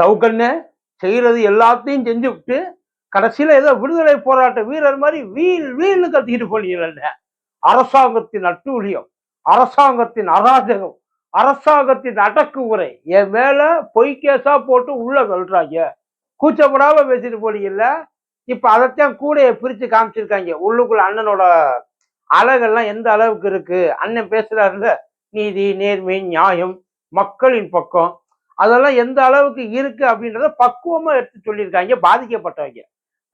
சவுக்கண்ண செய்யறது எல்லாத்தையும் செஞ்சு விட்டு கடைசியில ஏதோ விடுதலை போராட்ட வீரர் மாதிரி வீல் வீல்னு கத்திக்கிட்டு போனீங்கல்ல அரசாங்கத்தின் அட்டூழியம் அரசாங்கத்தின் அராஜகம் அரசாங்கத்தின் அடக்குமுறை என் மேல பொய் கேஸா போட்டு உள்ள சொல்றாங்க கூச்சப்படாம பேசிட்டு போனீங்கல்ல? இப்ப அதைத்தான் கூடைய பிரிச்சு காமிச்சிருக்காங்க. உள்ளுக்குள்ள அண்ணனோட அழகெல்லாம் எந்த அளவுக்கு இருக்கு? அண்ணன் பேசுறாருல நீதி நேர்மை நியாயம் மக்களின் பக்கம். அதெல்லாம் எந்த அளவுக்கு இருக்கு அப்படின்றத பக்குவமாக எடுத்து சொல்லியிருக்காங்க பாதிக்கப்பட்டவங்க.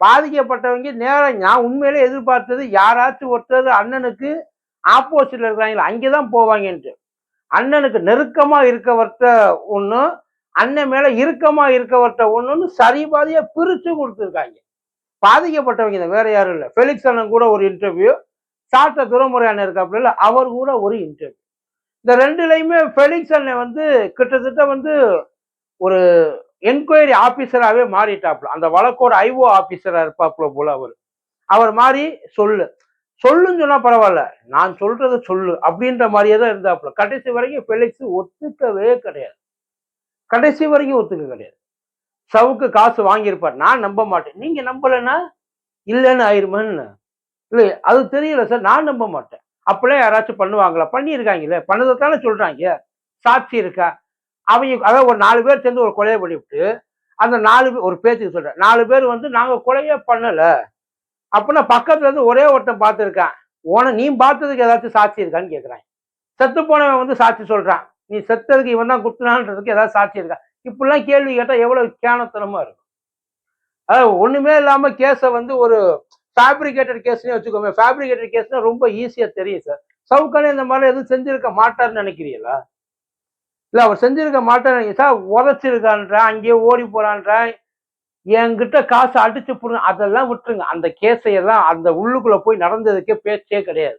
பாதிக்கப்பட்டவங்க நேரம் நான் உண்மையிலே எதிர்பார்த்தது யாராச்சும் ஒருத்தர் அண்ணனுக்கு ஆப்போசிட்ல இருக்கிறாங்களா அங்கேதான் போவாங்கன்ட்டு. அண்ணனுக்கு நெருக்கமாக இருக்கவர்கிட்ட ஒன்று அண்ணன் மேலே இறுக்கமாக இருக்கவர்கிட்ட ஒன்றுன்னு சரி பாதியாக பிரித்து கொடுத்துருக்காங்க. பாதிக்கப்பட்டவங்க வேற யாரும் இல்லை. ஃபெலிக்ஸ் அண்ணன் கூட ஒரு இன்டர்வியூ சாட்ட துறைமுறை அண்ணன் இருக்காப்புல அவர் கூட ஒரு இன்டர்வியூ இந்த ரெண்டுலையுமே ஃபெலிக்ஸ் அண்ணன் வந்து கிட்டத்தட்ட வந்து ஒரு என்கொயரி ஆபீசராகவே மாறிட்டாப்புல. அந்த வழக்கோட ஐஓ ஆபீசரா இருப்பாப்புல போல அவர். அவர் மாறி சொல்லு. சொல்லுன்னு சொன்னால் பரவாயில்ல. நான் சொல்றத சொல்லு அப்படின்ற மாதிரியே தான் இருந்தாப்புல. கடைசி வரைக்கும் ஃபெலிக்ஸ் ஒத்துக்கவே கிடையாது. கடைசி வரைக்கும் ஒத்துக்க கிடையாது. சவுக்கு காசு வாங்கியிருப்பார். நான் நம்ப மாட்டேன். நீங்க நம்பலைன்னா இல்லைன்னு ஆயிருமன்னு. இல்லை அது தெரியல சார். நான் நம்ப மாட்டேன். அப்படியே யாராச்சும் பண்ணுவாங்களா? பண்ணியிருக்காங்களே பண்ணதைத்தானே சொல்கிறாங்க சாட்சி இருக்கா? அவங்க அதாவது ஒரு நாலு பேர் சேர்ந்து ஒரு கொலையை பண்ணிவிட்டு அந்த நாலு பேர் ஒரு பேச்சுக்கு சொல்கிறேன் நாலு பேர் வந்து நாங்கள் கொலையே பண்ணலை. அப்படின்னா பக்கத்துல இருந்து ஒரே ஒருத்தன் பார்த்துருக்கான். உன நீ பார்த்ததுக்கு ஏதாச்சும் சாட்சி இருக்கான்னு கேட்குறான் செத்து போனவன் வந்து சாட்சி சொல்கிறான் நீ செத்ததுக்கு இவன் தான் குத்துனான்றதுக்கு ஏதாவது சாட்சி இருக்கா? இப்படிலாம் கேள்வி கேட்டால் எவ்வளோ கேனத்தனமாக இருக்கும். அதாவது ஒன்றுமே இல்லாமல் கேஸை வந்து ஒரு ஃபேப்ரிகேட்டட் கேஸ்னே வச்சுக்கோங்க ஃபேப்ரிகேட்டட் கேஸ்னா ரொம்ப ஈஸியாக தெரியும் சார் சவுக்கானே இந்த மாதிரி எதுவும் செஞ்சிருக்க மாட்டார்னு நினைக்கிறீங்களா? இல்ல அவர் செஞ்சிருக்க மாட்டார். சார் உதச்சிருக்கான்றான் அங்கேயே ஓடி போறான்றா என்கிட்ட காசு அடிச்சு போடுங்க அதெல்லாம் விட்டுருங்க. அந்த கேஸையெல்லாம் அந்த உள்ளுக்குள்ள போய் நடந்ததுக்கே பேச்சே கிடையாது.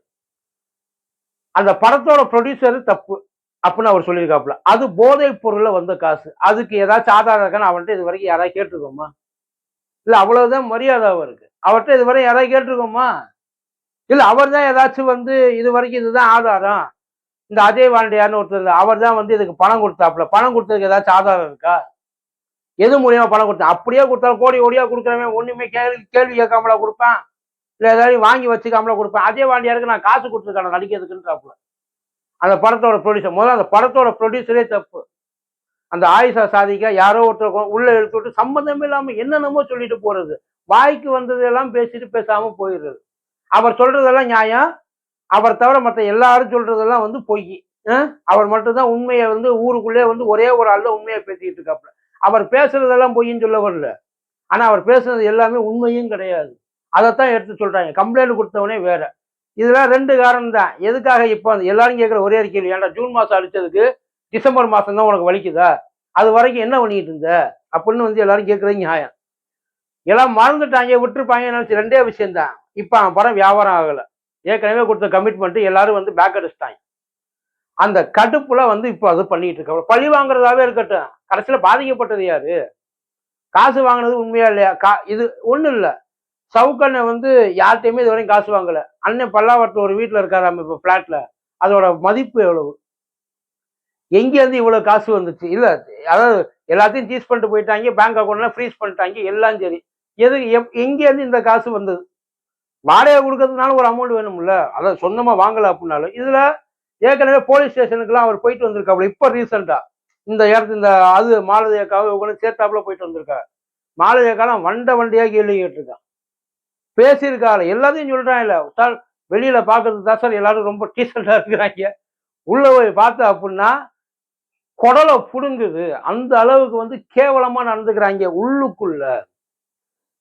அந்த படத்தோட ப்ரொடியூசர் தப்பு அப்படின்னு அவர் சொல்லியிருக்காப்புல. அது போதைப் பொருளில் வந்த காசு. அதுக்கு ஏதாச்சும் ஆதாரம் இருக்கான்னு அவன்கிட்ட இது வரைக்கும் யாராவது கேட்டிருக்கோமா? இல்ல அவ்வளவுதான் மரியாதை அவருக்கு. அவர்கிட்ட இதுவரை யாராவது கேட்டிருக்கோமா? இல்ல அவர் தான் ஏதாச்சும் வந்து இது வரைக்கும் இதுதான் ஆதாரம். இந்த அஜய் வாண்டியார்னு ஒருத்தர் அவர் தான் வந்து இதுக்கு பணம் கொடுத்தாப்புல. பணம் கொடுத்ததுக்கு ஏதாச்சும் ஆதாரம் இருக்கா? எது மூலியமா பணம் கொடுத்தா? அப்படியே கொடுத்தாலும் கோடி ஓடியா கொடுக்குறவன் ஒண்ணுமே கேள்வி கேள்வி கேட்காமலா கொடுப்பேன்? இல்ல ஏதாவது வாங்கி வச்சுக்காமலா கொடுப்பேன்? அஜய் வாண்டியாருக்கு நான் காசு கொடுத்துருக்கேன் நடிக்கிறதுக்குன்றாப்புல அந்த படத்தோட ப்ரொடியூசர் முதல்ல அந்த படத்தோட ப்ரொடியூசரே தப்பு. அந்த ஆயுஷா சாதிக்க யாரோ ஒருத்தர் உள்ள எழுத்து விட்டு சம்மந்தம் இல்லாமல் என்னென்னமோ சொல்லிட்டு போறது. வாய்க்கு வந்ததெல்லாம் பேசிட்டு பேசாம போயிடுறது. அவர் சொல்றதெல்லாம் நியாயம். அவர் தவிர மற்ற எல்லாரும் சொல்றதெல்லாம் வந்து பொய். அவர் மட்டும்தான் உண்மையை வந்து ஊருக்குள்ளே வந்து ஒரே ஒரு ஆள்ல உண்மையை பேசிக்கிட்டு இருக்காப்புல. அவர் பேசுறதெல்லாம் பொய்ன்னு சொல்ல வரல. ஆனா அவர் பேசுனது எல்லாமே உண்மையும் கிடையாது. அதைத்தான் எடுத்து சொல்றாங்க. கம்ப்ளைண்ட் கொடுத்தவனே வேற. இதெல்லாம் ரெண்டு காரணம் தான். எதுக்காக இப்போ அந்த எல்லாரும் கேட்குற ஒரே அறிக்கையில் ஏன்டா ஜூன் மாதம் அடித்ததுக்கு டிசம்பர் மாதம் தான் உனக்கு வலிக்குதா? அது வரைக்கும் என்ன பண்ணிட்டு இருந்த? அப்படின்னு வந்து எல்லாரும் கேட்குறது நியாயம். எல்லாம் மறந்துட்டாங்க விட்டுருப்பாங்க நினைச்சு ரெண்டே விஷயம்தான். இப்போ அவன் படம் வியாபாரம் ஆகலை. ஏற்கனவே கொடுத்த கமிட்மெண்ட் எல்லாரும் வந்து பேக் அடிச்சிட்டாங்க. அந்த கடுப்புல வந்து இப்போ அது பண்ணிட்டு இருக்க. பழி வாங்குறதாவே இருக்கட்டும். கடைசியில் பாதிக்கப்பட்டது யாரு? காசு வாங்கினது உண்மையா இல்லையா? கா இது ஒன்றும் இல்லை. சவுக்கண்ணை வந்து யார்கிட்டையுமே இது வரையும் காசு வாங்கலை. அண்ணன் பல்லாவரத்துல ஒரு வீட்டுல இருக்காராம் இப்போ ஃப்ளாட்டில் அதோட மதிப்பு எவ்வளவு? எங்கேருந்து இவ்வளோ காசு வந்துச்சு? இல்லை அதாவது எல்லாத்தையும் சீஸ் பண்ணிட்டு போயிட்டாங்க. பேங்க் அக்கௌண்ட்லாம் ஃப்ரீஸ் பண்ணிட்டாங்க. எல்லாம் சரி. எது எப்- எங்க இருந்து இந்த காசு வந்தது? வாடகை கொடுக்கறதுனால ஒரு அமௌண்ட் வேணும்ல. அதை சொந்தமா வாங்கல அப்படின்னாலும் இதுல ஏற்கனவே போலீஸ் ஸ்டேஷனுக்குலாம் அவர் போயிட்டு வந்திருக்காப்புல இப்போ ரீசெண்டாக இந்த இடத்து இந்த அது மாலதியக்காக இவங்களும் சேர்த்தாப்புல போயிட்டு வந்திருக்காரு மாலதியக்காலாம் வண்ட வண்டியாக கேள்வி கேட்டிருக்கான். பேசியிருக்காரு எல்லாத்தையும் சொல்றான் இல்ல சார் வெளியில பாக்குறதுக்கு தான் சார். எல்லாரும் ரொம்ப டீசெண்டாக இருக்கிறாங்க. உள்ள போய் பார்த்த அப்படின்னா குடலை புடுங்குது. அந்த அளவுக்கு வந்து கேவலமாக நடந்துக்கிறாங்க உள்ளுக்குள்ள.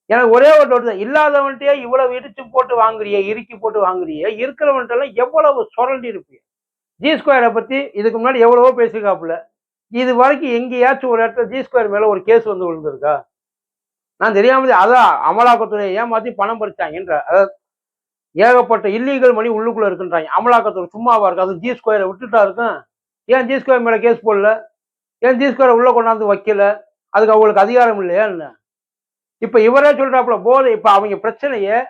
எனக்கு ஒரே ஒரு டவுட் தான். இல்லாதவன்ட்டே இவ்வளவு இடிச்சு போட்டு வாங்குறிய இறுக்கி போட்டு வாங்குறிய இருக்கிறவன்ட்டெல்லாம் எவ்வளவு சுரண்டி இருப்பிய. ஜி ஸ்கொயரை பத்தி இதுக்கு முன்னாடி எவ்வளவோ பேசியிருக்காப்புல. இது வரைக்கும் எங்கேயாச்சும் ஒரு இடத்துல ஜி ஸ்கொயர் மேல ஒரு கேஸ் வந்து விழுந்திருக்கா? நான் தெரியாமல் அதான் அமலாக்கத்துறை ஏமாத்தி பணம் பறிச்சாங்கன்ற. அதாவது ஏகப்பட்ட இல்லீகல் மணி உள்ளுக்குள்ள இருக்குன்றாங்க. அமலாக்கத்துறை சும்மாவா இருக்கு? அது ஜி ஸ்கொயரை விட்டுட்டா இருக்கும். ஏன் ஜி ஸ்கொயர் மேல கேஸ் போடல? ஏன் ஜி ஸ்கொயரை உள்ள கொண்டாந்து வைக்கல? அதுக்கு அவங்களுக்கு அதிகாரம் இல்லையா என்ன? இப்ப இவரே சொல்றாப்புல போதை இப்போ அவங்க பிரச்சனையே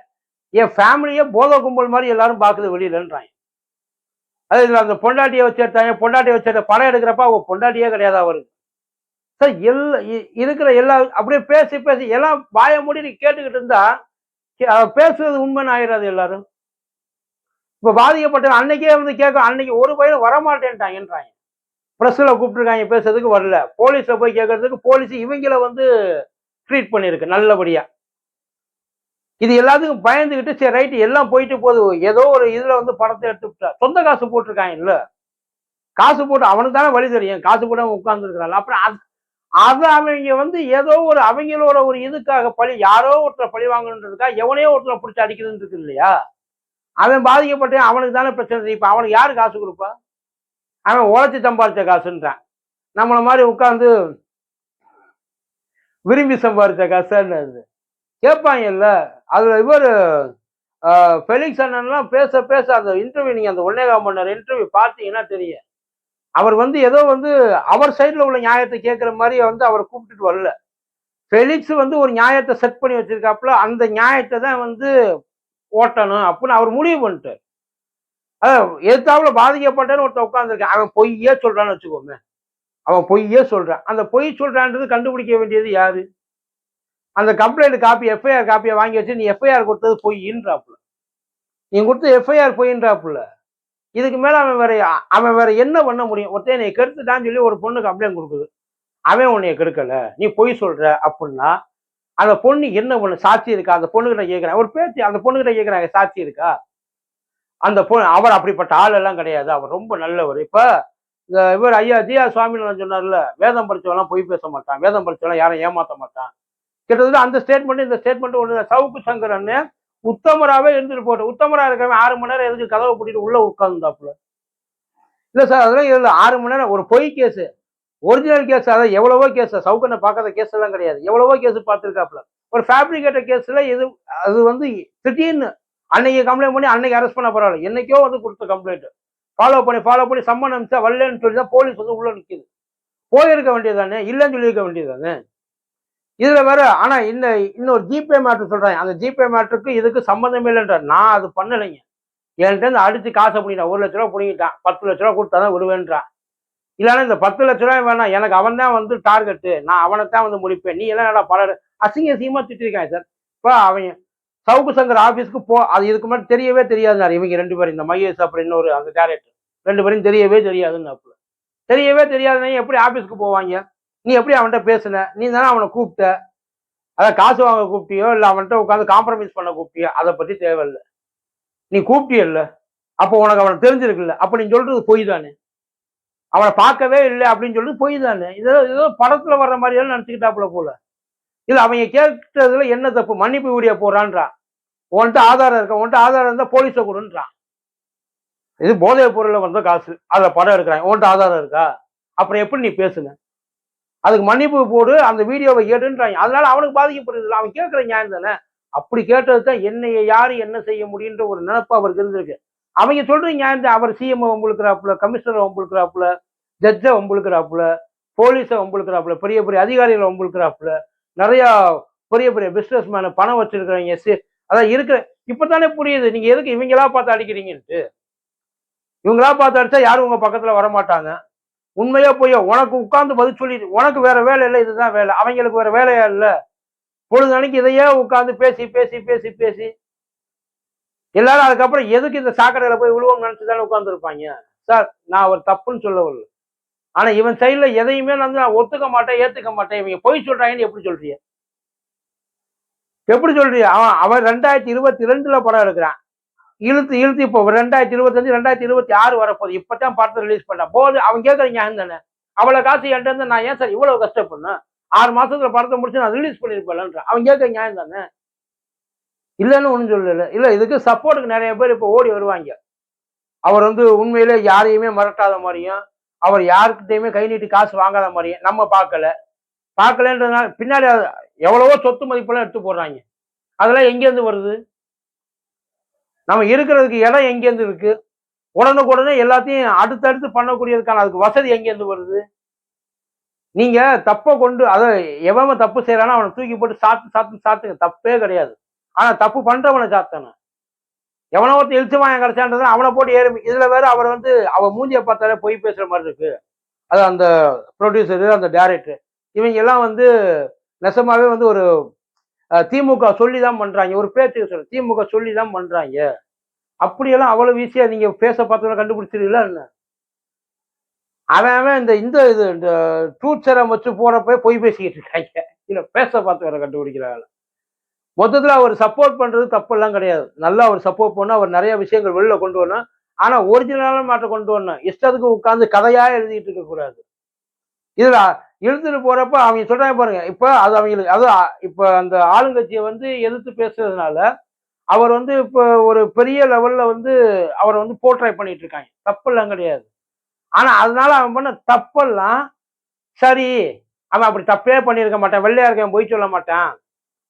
என் ஃபேமிலியே போதை கும்பல் மாதிரி எல்லாரும் பார்க்குது வெளியிலன்றாங்க. அது இதில் அந்த பொண்டாட்டியை வச்சு எடுத்தாங்க பொண்டாட்டியை வச்சு எடுத்த படம் எடுக்கிறப்ப அவங்க பொண்டாட்டியே கிடையாது அவருக்கு. சார் எல்லா இ- இருக்கிற எல்லா அப்படியே பேசி பேசி எல்லாம் வாய மூடி நீ கேட்டுக்கிட்டு இருந்தா கே- பேசுறது உண்மைன்னு ஆயிடாது எல்லாரும். இப்போ பாதிக்கப்பட்ட அன்னைக்கே வந்து கேட்க அன்னைக்கு ஒரு பையன் வரமாட்டேன்ட்டாங்கன்றாங்க. ப்ரெஸ்ஸில் கூப்பிட்டுருக்காங்க பேசுறதுக்கு வரல. போலீஸில் போய் கேட்கறதுக்கு போலீஸ் இவங்கள வந்து ட்ரீட் பண்ணியிருக்கு நல்லபடியா. இது எல்லாத்துக்கும் பயந்துகிட்டு சரி ரைட்டு எல்லாம் போயிட்டு போகுது ஏதோ ஒரு இதுல வந்து படத்தை எடுத்துக்கிட்டா சொந்த காசு போட்டிருக்காங்க இல்ல காசு போட்டு அவனுக்கு தானே வழி தெரியும் காசு போட்டு உட்கார்ந்துருக்கிறான் அப்புறம் அது அது அவங்க வந்து ஏதோ ஒரு அவங்களோட ஒரு இதுக்காக பழி யாரோ ஒருத்தரை பழி வாங்கணுன்றதுக்காக எவனையோ ஒருத்தரை பிடிச்சி அடிக்கிறதுன்னு இருக்கு இல்லையா? அவன் பாதிக்கப்பட்ட அவனுக்கு தானே பிரச்சனை இப்போ அவனுக்கு யாரு காசு கொடுப்பா? அவன் உழைச்சி சம்பாதிச்ச காசுன்றான். நம்மளை மாதிரி உட்காந்து விரும்பி சம்பாதிச்ச காசுன்னு கேட்பாங்க கேட்பாங்கல்ல அதில் இவர் ஃபெலிக்ஸ் அண்ணன்லாம் பேச பேச அந்த இன்டர்வியூ நீங்கள் அந்த ஒன்னேகாம் மணி இன்டர்வியூ பார்த்தீங்கன்னா தெரியும். அவர் வந்து ஏதோ வந்து அவர் சைடில் உள்ள நியாயத்தை கேட்குற மாதிரி வந்து அவரை கூப்பிட்டுட்டு வரல. ஃபெலிக்ஸ் வந்து ஒரு நியாயத்தை செட் பண்ணி வச்சிருக்காப்புல அந்த நியாயத்தை தான் வந்து ஓட்டணும் அப்படின்னு அவர் முடிவு பண்ணிட்டார். அதான் எதிர்த்தாப்புல பாதிக்கப்பட்டேன்னு ஒருத்தன் உட்காந்துருக்கான் அவன் பொய்யே சொல்கிறான்னு வச்சுக்கோமே. அவன் பொய்யே சொல்கிறான் அந்த பொய் சொல்கிறான்றது கண்டுபிடிக்க வேண்டியது யாரு? அந்த கம்ப்ளைண்ட் காப்பி எஃப்ஐஆர் காப்பியை வாங்கி வச்சு நீ எஃப்ஐஆர் கொடுத்தது பொய்ன்றாப்புல நீ கொடுத்த எஃப்ஐஆர் பொய்ன்றாப்புல இதுக்கு மேல அவன் வேற அவன் வேற என்ன பண்ண முடியும்? ஒருத்தன் நீ கெடுத்துட்டான்னு சொல்லி ஒரு பொண்ணு கம்ப்ளைண்ட் கொடுக்குது. அவன் உன்னைய கெடுக்கல. நீ பொய் சொல்ற அப்படின்னா அந்த பொண்ணு என்ன பண்ணு சாட்சி இருக்கா? அந்த பொண்ணுகிட்ட கேட்கிறேன் ஒரு பேச்சு அந்த பொண்ணுகிட்ட கேட்குறாங்க சாட்சி இருக்கா? அந்த பொண்ணு அவர் அப்படிப்பட்ட ஆள் எல்லாம் கிடையாது. அவர் ரொம்ப நல்லவர். இப்ப இந்த இவர் ஐயா ஜியா சுவாமிநாதன் சொன்னார்ல வேதம் படித்தவெல்லாம் பொய் பேச மாட்டான் வேதம் படித்தவெல்லாம் யாரும் ஏமாத்த மாட்டான். கிட்டத்தட்ட அந்த ஸ்டேட்மெண்ட் இந்த ஸ்டேட்மெண்ட் ஒன்று சவுக்கு சங்கர் அண்ணன் உத்தமராகவே இருந்துட்டு போட்டு உத்தமரா இருக்கிறவன் ஆறு மணி நேரம் எதுக்கு கதவை பூட்டிட்டு உள்ள உட்காந்துருந்தாப்புல இல்ல சார் அதெல்லாம் இல்லை. ஆறு மணி நேரம் ஒரு பொய் கேஸ் ஒரிஜினல் கேஸ் அதான் எவ்வளவோ கேஸ் சவுக்கண்ணை பார்க்காத கேஸ் எல்லாம் கிடையாது. எவ்வளவோ கேஸ் பார்த்துருக்காப்புல. ஒரு ஃபேப்ரிகேட்டர் கேஸ்ல இது அது வந்து திடீர்னு அன்னைக்கு கம்ப்ளைண்ட் பண்ணி அன்னைக்கு அரெஸ்ட் பண்ண பரவாயில்ல என்னைக்கோ வந்து கொடுத்த கம்ப்ளைண்ட் ஃபாலோ பண்ணி ஃபாலோ பண்ணி சம்மன் அனுப்பிச்சா வரலன்னு சொல்லி தான் போலீஸ் வந்து உள்ள நிற்கிது போயிருக்க வேண்டியதானே இல்லைன்னு சொல்லியிருக்க வேண்டியதானே இதுல வேற ஆனா இந்த இன்னொரு ஜிபே மேட்ரு சொல்றாங்க. அந்த ஜிபே மேட்ருக்கு இதுக்கு சம்மந்தமே இல்லைன்ற நான் அது பண்ணலைங்க. என்கிட்ட அடித்து காசை பிடிக்கிட்டான் ஒரு லட்ச ரூபா பிடிங்கிட்டான் பத்து லட்ச ரூபா கொடுத்தா தான் விடுவேன்றான் இல்லைன்னா இந்த பத்து லட்ச ரூபாய் வேணாம். எனக்கு அவன் தான் வந்து டார்கெட்டு நான் அவனை தான் வந்து முடிப்பேன். நீ எல்லாம் என்னடா பல அசிங்க அசிங்கமா திட்டிருக்காங்க சார். இப்போ அவன் சவுக்கு சங்கர் ஆஃபீஸ்க்கு போ அது இதுக்கு முன்னாடி தெரியவே தெரியாதுனாரு இவங்க ரெண்டு பேரும் இந்த மகேஷ் அப்படின்னு இன்னொரு அந்த டேரக்டர் ரெண்டு பேரும் தெரியவே தெரியாதுன்னு அப்பல தெரியவே தெரியாதுன்னு எப்படி ஆஃபீஸ்க்கு போவாங்க? நீ எப்படி அவன்கிட்ட பேசுன? நீ தானே அவனை கூப்பிட்ட? அதான் காசு வாங்க கூப்பிட்டியோ இல்லை அவன்கிட்ட உட்காந்து காம்ப்ரமைஸ் பண்ண கூப்பிட்டியோ அதை பத்தி தேவையில்லை. நீ கூப்பிட்டியல்ல. அப்போ உனக்கு அவனை தெரிஞ்சிருக்குல்ல. அப்போ நீ சொல்றது பொய் தானே? அவனை பார்க்கவே இல்லை அப்படின்னு சொல்லிட்டு பொய் தானே? இதோ ஏதோ படத்துல வர்ற மாதிரியெல்லாம் நினச்சிக்கிட்டாப்புல போல. இல்லை அவங்க கேட்டதுல என்ன தப்பு? மன்னிப்பு வீடியோ போறான்றான் உன்கிட்ட ஆதாரம் இருக்கா? உன்கிட்ட ஆதாரம் இருந்தா போலீஸை கொடுன்றான். இது போதைப் பொருள்ல வந்த காசு அதுல படம் எடுக்கிறாங்க. உன்கிட்ட ஆதாரம் இருக்கா? அப்புறம் எப்படி நீ பேசுங்க அதுக்கு மன்னிப்பு போடு அந்த வீடியோவை ஏடுன்றாங்க அதனால அவனுக்கு பாதிக்கப்படுது. அவன் கேட்குற நியாயம் தானே? அப்படி கேட்டது தான் என்னைய யாரு என்ன செய்ய முடியுன்ற ஒரு நினைப்பு அவருக்கு இருந்திருக்கு. அவங்க சொல்ற நியாயம் தான். அவர் சிஎம் வம்புழுக்கிறாப்புல கமிஷனர் வம்புழுக்கிறாப்புல ஜட்ஜை வம்புழுக்கிறாப்புல போலீஸை வம்புழுக்கிறாப்புல பெரிய பெரிய அதிகாரிகளை வம்புழுக்கிறாப்புல நிறையா பெரிய பெரிய பிசினஸ் மேன பணம் வச்சிருக்கிறவங்க அதான் இருக்கிற இப்பதானே புரியுது. நீங்க எதுக்கு இவங்களா பார்த்து அடிக்கிறீங்கன்ட்டு. இவங்களா பார்த்து அடிச்சா யாரும் உங்க பக்கத்துல வர மாட்டாங்க உண்மையா போய் உனக்கு உட்கார்ந்து பதில் சொல்லி உனக்கு வேற வேலை இல்லை இதுதான் வேலை. அவங்களுக்கு வேற வேலையா இல்ல. பொழுது அன்னைக்கு இதையே உட்கார்ந்து பேசி பேசி பேசி பேசி. எல்லாரும் அதுக்கப்புறம் எதுக்கு இந்த சாக்கடையில போய் விழுவோம் நினைச்சு தானே உட்கார்ந்து இருப்பாங்க சார் நான் ஒரு தப்புன்னு சொல்ல வரல ஆனா இவன் சைடுல எதையுமே நான் நான் ஒத்துக்க மாட்டேன் ஏத்துக்க மாட்டேன். இவங்க பொய் சொல்றாங்கன்னு எப்படி சொல்றீங்க? எப்படி சொல்றீங்க? அவன் அவன் ரெண்டாயிரத்தி இருபத்தி ரெண்டுல படம் எடுக்கிறான். இழுத்து இழுத்து இப்போ ரெண்டாயிரத்தி இருபத்தஞ்சு ரெண்டாயிரத்தி இருபத்தி ஆறு வரப்போகுது. இப்பதான் படத்தை ரிலீஸ் பண்ண போது அவன் கேட்கற ஏன் தானே? அவ்வளவு காசு என்கிட்ட நான் ஏன் சார் இவ்வளவு கஷ்டப்படணும்? ஆறு மாசத்துல படத்தை முடிச்சு நான் ரிலீஸ் பண்ணிருப்பேன்ன்ற அவன் கேட்கற ஏன் தானே? இல்லைன்னு ஒன்றும் சொல்லல. இல்ல இதுக்கு சப்போர்ட்டுக்கு நிறைய பேர் இப்போ ஓடி வருவாங்க. அவர் வந்து உண்மையிலே யாரையுமே மிரட்டாத மாதிரியும் அவர் யாருக்கிட்டையுமே கை நீட்டி காசு வாங்காத மாதிரியும் நம்ம பார்க்கல. பார்க்கலன்றதுனால பின்னாடி எவ்வளவோ சொத்து மதிப்பெல்லாம் எடுத்து போடுறாங்க. அதெல்லாம் எங்கேருந்து வருது? நம்ம இருக்கிறதுக்கு இடம் எங்கேருந்து இருக்கு? உடனுக்குடனே எல்லாத்தையும் அடுத்தடுத்து பண்ணக்கூடியதுக்கான அதுக்கு வசதி எங்கேருந்து வருது? நீங்க தப்பை கொண்டு அதை எவன் தப்பு செய்யறானோ அவனை தூக்கி போட்டு சாத்து சாத்து சாத்துங்க. தப்பே கிடையாது. ஆனா தப்பு பண்றவனை சாத்தணும். எவனோ ஒருத்தர் எழுச்சி வாங்க கிடைச்சான்றது அவனை போட்டு ஏறி இதுல வேற அவர் வந்து அவன் மூஞ்சியை பார்த்தாலே பொய் பேசுற மாதிரி இருக்கு. அது அந்த ப்ரொடியூசரு அந்த டேரக்டர் இவங்க எல்லாம் வந்து நெசமாவே வந்து ஒரு திமுக சொல்லி தான் பண்றாங்க. ஒரு பேச்சு சொல்ல திமுக சொல்லி தான் பண்றாங்க. அப்படியெல்லாம் அவ்வளவு ஈஸியா நீங்க பேச பார்த்தவங்க கண்டுபிடிச்சிருக்கீங்களா என்ன? அவன் இந்த இந்த இது இந்த டூச்சரம் வச்சு போறப்ப பொய் பேசிக்கிட்டு இருக்காங்க. இல்ல பேச பார்த்தவரை கண்டுபிடிக்கிறாங்க. மொத்தத்துல அவர் சப்போர்ட் பண்றது தப்பெல்லாம் கிடையாது. நல்லா அவர் சப்போர்ட் பண்ணா அவர் நிறைய விஷயங்கள் வெளில கொண்டு வரணும். ஆனா ஒரிஜினலான மாற்ற கொண்டு வரணும். இஷ்டத்துக்கு உட்காந்து கதையா எழுதிட்டு இருக்க கூடாது இதுல இழுத்துட்டு போறப்ப அவங்க சொல்றாங்க பாருங்க இப்ப அது அவங்களுக்கு அது இப்ப அந்த ஆளுங்கட்சியை வந்து எதிர்த்து பேசுறதுனால அவர் வந்து இப்ப ஒரு பெரிய லெவல்ல வந்து அவரை வந்து போர்ட்ரை பண்ணிட்டு இருக்காங்க தப்பெல்லாம் கிடையாது. ஆனா அதனால அவன் பண்ண தப்பெல்லாம் சரி. அவன் அப்படி தப்பே பண்ணியிருக்க மாட்டான். வெள்ளையா இருக்கவன் பொய் சொல்ல மாட்டான்.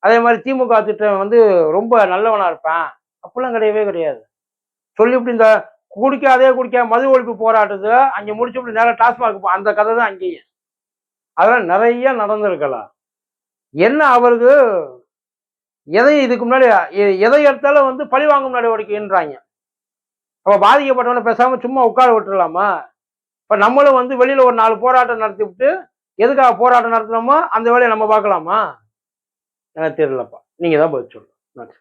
அதே மாதிரி திமுக திட்டம் வந்து ரொம்ப நல்லவனா இருப்பான். அப்பெல்லாம் கிடையவே கிடையாது. சொல்லி இப்படி இந்த குடிக்காதே குடிக்க மது ஒழிப்பு போராட்டத்தை அங்கே முடிச்சுட்டு நேரம் டாஸ்மாக் அந்த கதை தான் அங்கேயும். அதெல்லாம் நிறைய நடந்திருக்கலாம். என்ன அவருக்கு? எதை இதுக்கு முன்னாடி எ- எதை எடுத்தாலும் வந்து பழி வாங்கும் முன்னாடி நடவடிக்கைன்றாங்க அப்போ பாதிக்கப்பட்டவனை பேசாமல் சும்மா உட்கார விட்டுடலாமா இப்போ நம்மளும் வந்து வெளியில் ஒரு நாலு போராட்டம் நடத்தி விட்டு எதுக்காக போராட்டம் நடத்தினோமோ அந்த வேலையை நம்ம பார்க்கலாமா? எனக்கு தெரியலப்பா. நீங்கள் தான் பதில் சொல்லணும் நன்றி.